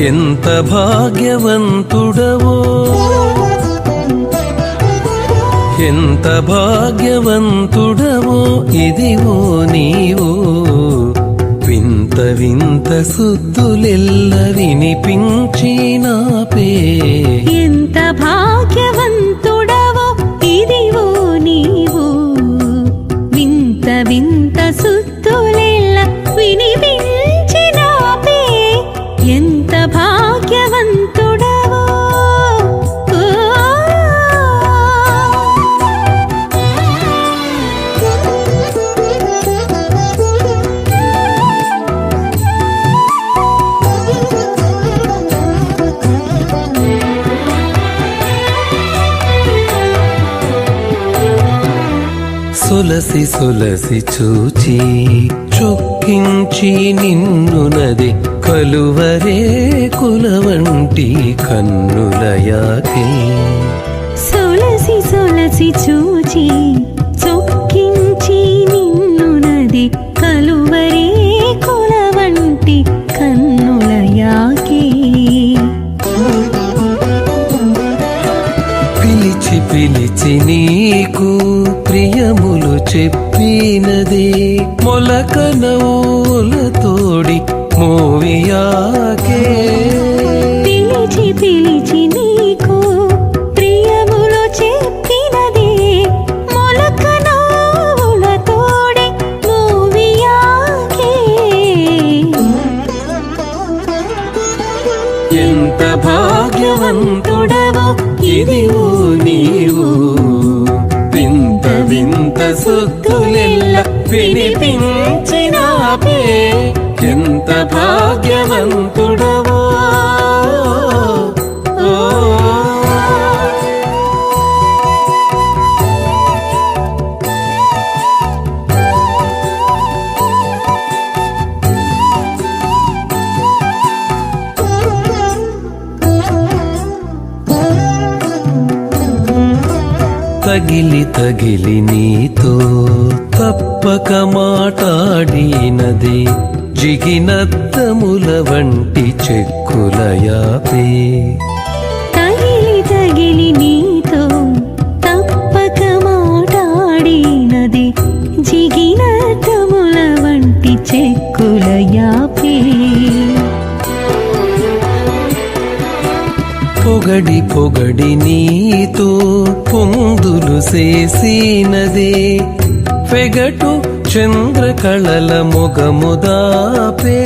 ఎంత భాగ్యవంతుడవో. ఎంత భాగ్యవంతుడవో ఇదివో నీవు. వింత వింత సుద్దులెల్ల వినిపించినాపే ఎంత భా సొలసి సొలసి చూచి చొక్కించి నిన్ను నది కలువరే కులవంటి కన్నులయాకి. కన్నులయాకే సొలసి సొలసి చూచి పిలిచి పిలిచి నీకు ప్రియములు చెప్పినదే. మొలక నవ్వులతోడి మోవియాకే. పిలిచి పిలిచి నీకు ప్రియములో చెప్పినదే. మొలక నవ్వుల తోడే మూవియాకే. ఎంత భాగ్యవంతుడవో ఇదివో నీవు. వింత వింత సొత్తులెల్ల వినిపించినాపే. ఎంత భాగ్యవంతుడు తగిలి తగిలి నీతో తప్పక మాటాడినది జిగినత్తముల వంటి చెక్కులయాపే తగిలి తగిలి నీ పొగడి పొగడి నీతో పొందులు చేసినదే. పెగటు చంద్రకళల మొగముదాపే